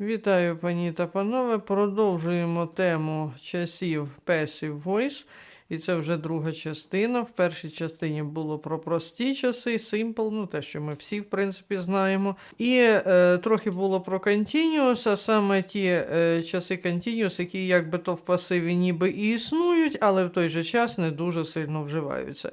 Вітаю, пані та панове. Продовжуємо тему часів Passive Voice. І це вже друга частина. В першій частині було про прості часи, simple, ну те, що ми всі, в принципі, знаємо. І е, трохи було про continuous, а саме ті е, часи continuous, які якби то в пасиві ніби і існують, але в той же час не дуже сильно вживаються.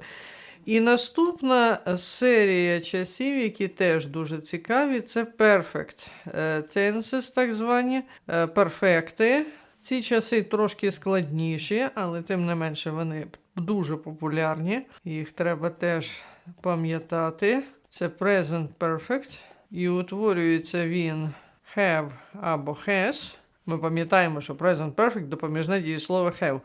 І наступна серія часів, які теж дуже цікаві, це perfect е, tenses, так звані, е, перфекти. Ці часи трошки складніші, але тим не менше вони дуже популярні. Їх треба теж пам'ятати. Це present perfect. І утворюється він have або has. Ми пам'ятаємо, що present perfect допоміжне дієслово have.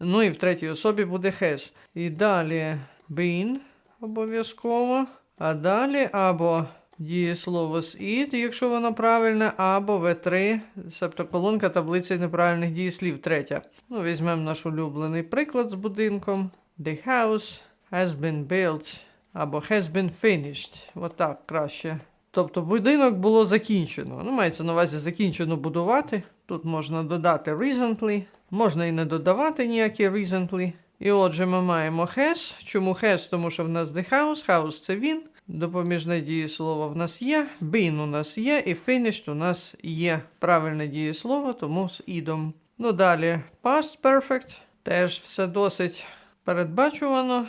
Ну і в третій особі буде has. І далі been обов'язково. А далі або дієслово з it, якщо воно правильне, або V3, себто колонка таблиці неправильних дієслів, третя. Ну, візьмемо наш улюблений приклад з будинком. The house has been built або has been finished. Отак краще. Тобто будинок було закінчено. Ну, мається на увазі закінчено будувати. Тут можна додати recently, можна і не додавати ніякі recently. І отже, ми маємо has. Чому has? Тому що в нас the house, house це він. Допоміжне дієслово в нас є, been у нас є, і finished у нас є правильне дієслово, тому з ідом. Ну далі past perfect. Теж все досить передбачувано.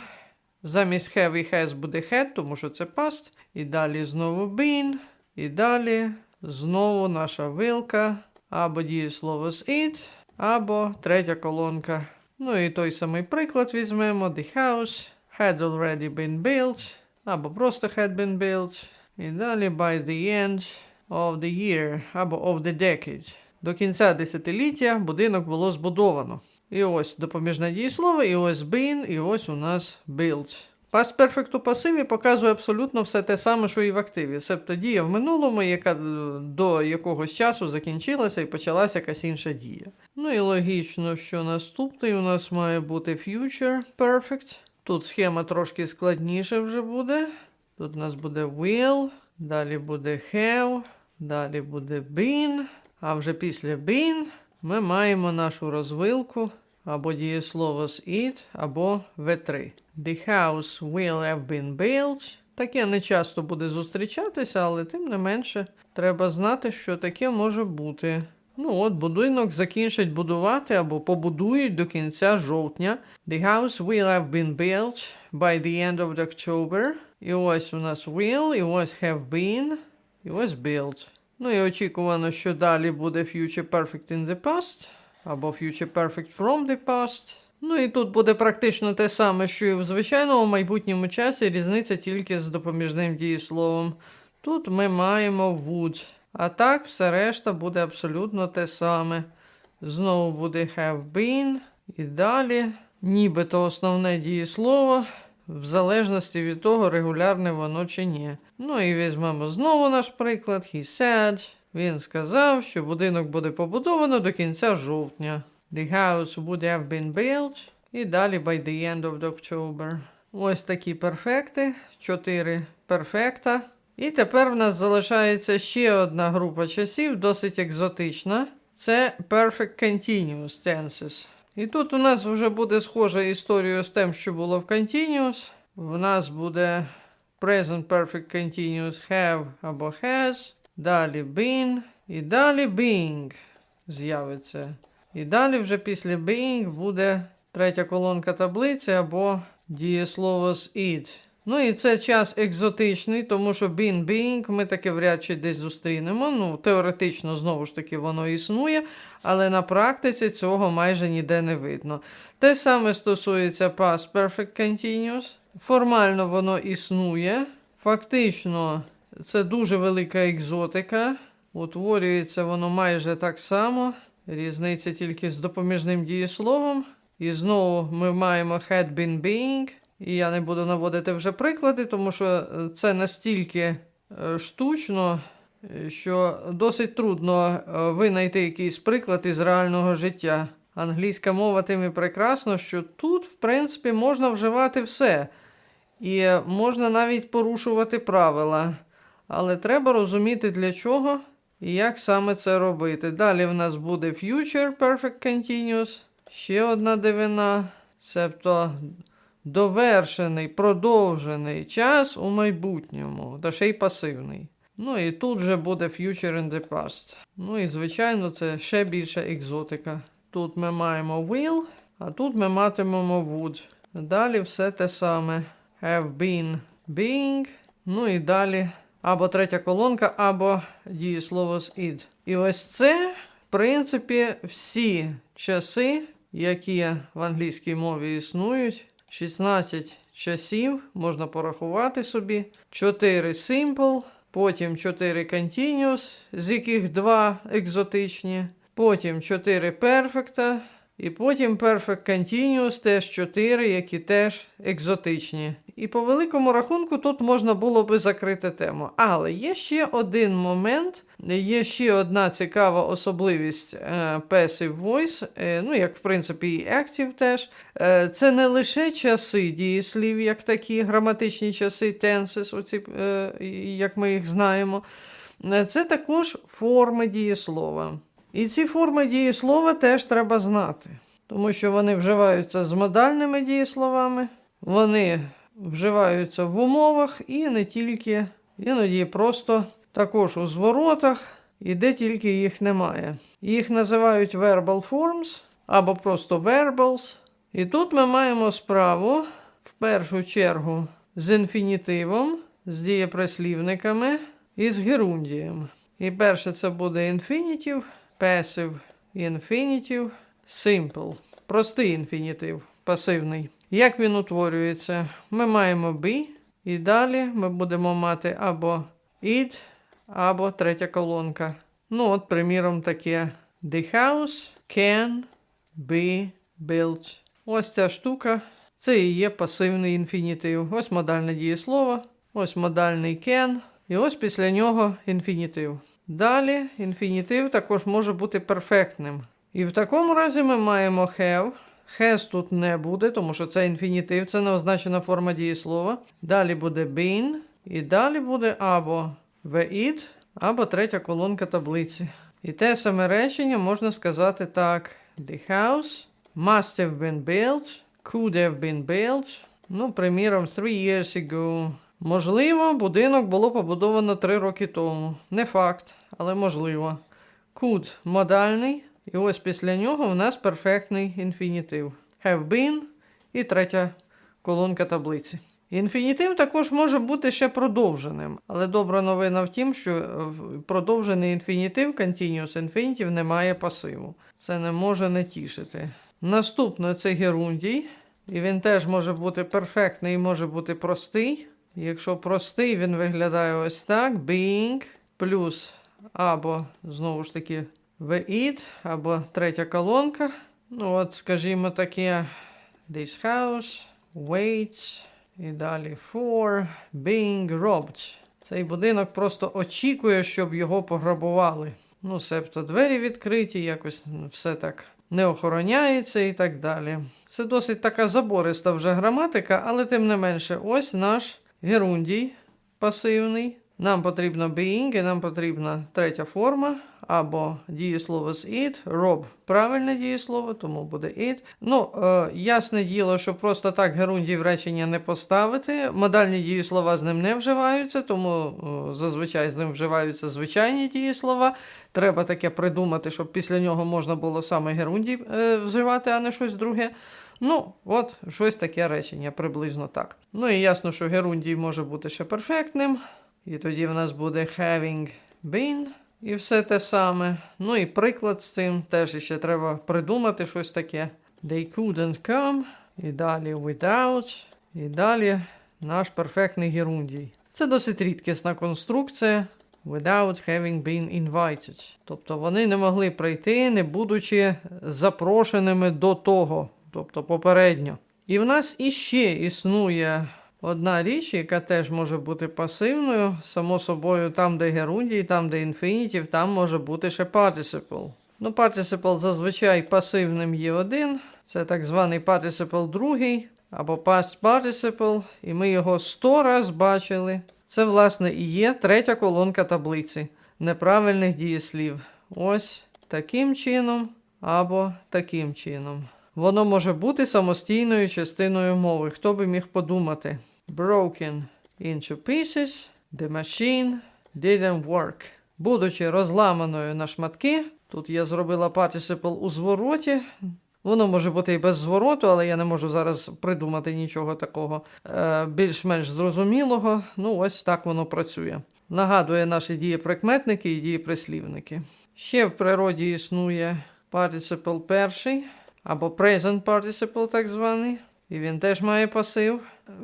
Замість have і has буде had, тому що це past. І далі знову been. І далі знову наша вилка, або дієслово з it, або третя колонка. Ну і той самий приклад візьмемо: The house had already been built, або просто had been built. І далі by the end of the year, або of the decade. До кінця десятиліття будинок було збудовано. І ось допоміжне дієслово, і ось been, і ось у нас built. Past Perfect у пасиві показує абсолютно все те саме, що і в активі. Себто дія в минулому, яка е, до якогось часу закінчилася і почалася якась інша дія. Ну і логічно, що наступний у нас має бути Future Perfect. Тут схема трошки складніше вже буде. Тут у нас буде will, далі буде have, далі буде been. А вже після been ми маємо нашу розвилку або дієслово з it, або V3. The house will have been built. Таке не часто буде зустрічатися, але тим не менше треба знати, що таке може бути. Ну от, будинок закінчать будувати або побудують до кінця жовтня. The house will have been built by the end of October. І ось у нас will, і ось have been, і ось built. Ну і очікувано, що далі буде future perfect in the past, або future perfect from the past. Ну і тут буде практично те саме, що і в звичайному майбутньому часі, різниця тільки з допоміжним дієсловом. Тут ми маємо would. А так, все решта буде абсолютно те саме. Знову буде have been. І далі, нібито основне дієслово, в залежності від того, регулярне воно чи ні. Ну і візьмемо знову наш приклад. He said. Він сказав, що будинок буде побудовано до кінця жовтня. The house would have been built. І далі by the end of October. Ось такі перфекти. Чотири перфекта. І тепер в нас залишається ще одна група часів, досить екзотична. Це Perfect Continuous Tenses. І тут у нас вже буде схожа історія з тим, що було в Continuous. В нас буде Present Perfect Continuous have або has. Далі been. І далі being з'явиться. І далі вже після being буде третя колонка таблиці або дієслово з it. Ну і це час екзотичний, тому що been being ми таки вряд чи десь зустрінемо. Ну, теоретично, знову ж таки, воно існує, але на практиці цього майже ніде не видно. Те саме стосується past perfect continuous. Формально воно існує. Фактично, це дуже велика екзотика. Утворюється воно майже так само. Різниця тільки з допоміжним дієсловом. І знову ми маємо had been being. І я не буду наводити вже приклади, тому що е, це настільки е, штучно, е, що досить трудно винайти якийсь приклад із реального життя. Англійська мова тим і прекрасно, що тут, в принципі, можна вживати все. І можна навіть порушувати правила. Але треба розуміти для чого як саме це робити? Далі в нас буде Future Perfect Continuous. Ще одна дивина. Себто довершений, продовжений час у майбутньому, та ще й пасивний. Ну і тут вже буде Future in the Past. Ну і звичайно, це ще більша екзотика. Тут ми маємо will, а тут ми матимемо would. Далі все те саме. Have been, being. Ну і далі або третя колонка, або дієслово з id. І ось це, в принципі, всі часи, які в англійській мові існують. 16 часів можна порахувати собі. 4 simple, потім 4 continuous, з яких 2 екзотичні, потім 4 perfect, і потім Perfect Continuous теж 4, які теж екзотичні. І по великому рахунку тут можна було би закрити тему. Але є ще один момент, є ще одна цікава особливість е, Passive Voice, е, ну як в принципі і Active теж. Е, це не лише часи дієслів, як такі граматичні часи, tenses, оці, як ми їх знаємо. Це також форми дієслова. І ці форми дієслова теж треба знати, тому що вони вживаються з модальними дієсловами, вони вживаються в умовах і не тільки, іноді просто також у зворотах, і де тільки їх немає. Їх називають verbal forms або просто verbals. І тут ми маємо справу в першу чергу з інфінітивом, з дієприслівниками і з герундієм. І перше це буде інфінітив, passive infinitive, simple. Простий інфінітив, пасивний. Як він утворюється? Ми маємо be, і далі ми будемо мати або it, або третя колонка. Ну, от, приміром, таке: The house can be built. Ось ця штука. Це і є пасивний інфінітив. Ось модальне дієслово, ось модальний can, і ось після нього інфінітив. Далі інфінітив також може бути перфектним. І в такому разі ми маємо have. Has тут не буде, тому що це інфінітив, це неозначена форма дієслова. Далі буде been, і далі буде або it, або третя колонка таблиці. І те саме речення можна сказати так: The house must have been built, could have been built. Ну, приміром, three years ago. Можливо, будинок було побудовано три роки тому. Не факт, але можливо. Could модальний. І ось після нього в нас перфектний інфінітив. Have been і третя колонка таблиці. Інфінітив також може бути ще продовженим, але добра новина в тім, що продовжений інфінітив, continuous infinitive, не має пасиву. Це не може не тішити. Наступне це герундій, і він теж може бути перфектний і може бути простий. Якщо простий, він виглядає ось так: being плюс або знову ж таки the it, або третя колонка. Ну, от, скажімо, таке this house waits і далі for being robbed. Цей будинок просто очікує, щоб його пограбували. Ну, себто двері відкриті, якось все так не охороняється і так далі. Це досить така забориста вже граматика, але тим не менше, ось наш герундій пасивний. Нам потрібно being, і нам потрібна третя форма, або дієслово з it, rob правильне дієслово, тому буде it. Ну, е, ясне діло, що просто так герундій в речення не поставити. Модальні дієслова з ним не вживаються, тому е, зазвичай з ним вживаються звичайні дієслова. Треба таке придумати, щоб після нього можна було саме герундій е, вживати, а не щось друге. Ну, от щось таке речення, приблизно так. Ну і ясно, що герундій може бути ще перфектним. І тоді в нас буде having been і все те саме. Ну і приклад з цим теж ще треба придумати щось таке. They couldn't come. І далі without. І далі наш перфектний герундій. Це досить рідкісна конструкція. Without having been invited. Тобто вони не могли прийти, не будучи запрошеними до того, тобто попередньо. І в нас іще існує одна річ, яка теж може бути пасивною. Само собою, там, де герундій, там, де інфінітів, там може бути ще participle. Ну, participle зазвичай пасивним є один. Це так званий participle другий або past participle, і ми його сто раз бачили. Це, власне, і є третя колонка таблиці. неправильних дієслів. Ось таким чином або таким чином. Воно може бути самостійною частиною мови. Хто би міг подумати? Broken into pieces, the machine didn't work. Будучи розламаною на шматки, тут я зробила participle у звороті. Воно може бути і без звороту, але я не можу зараз придумати нічого такого е, більш-менш зрозумілого. Ну, ось так воно працює. Нагадує наші дієприкметники і дієприслівники. Ще в природі існує participle перший або present participle так званий. І він теж має пасив.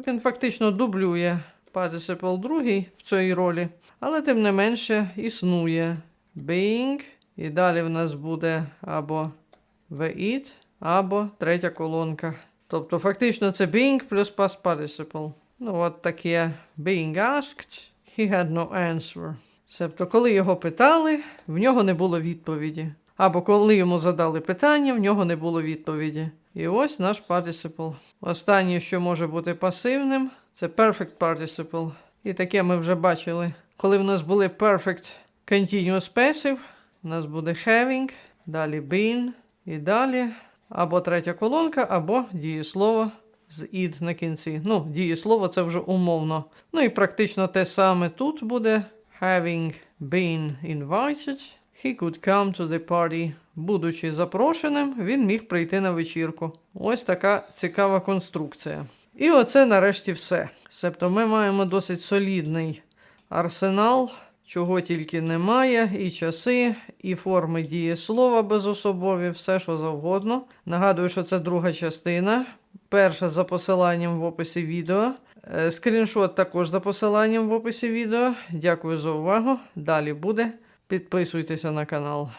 Він фактично дублює participle другий в цій ролі, але тим не менше існує being, і далі в нас буде або the it, або третя колонка. Тобто, фактично, це being плюс past participle. Ну, от таке being asked, he had no answer. Тобто, коли його питали, в нього не було відповіді. Або коли йому задали питання, в нього не було відповіді. І ось наш participle. Останнє, що може бути пасивним, це perfect participle. І таке ми вже бачили. Коли в нас були perfect continuous passive, у нас буде having, далі been і далі. Або третя колонка, або дієслово з id на кінці. Ну, дієслово це вже умовно. Ну і практично те саме тут буде having been invited. He could come to the party. Будучи запрошеним, він міг прийти на вечірку. Ось така цікава конструкція. І оце нарешті все. Себто ми маємо досить солідний арсенал, чого тільки немає, і часи, і форми дієслова безособові, все що завгодно. Нагадую, що це друга частина. Перша за посиланням в описі відео. Е, Скріншот також за посиланням в описі відео. Дякую за увагу. Далі буде. Підписуйтеся на канал.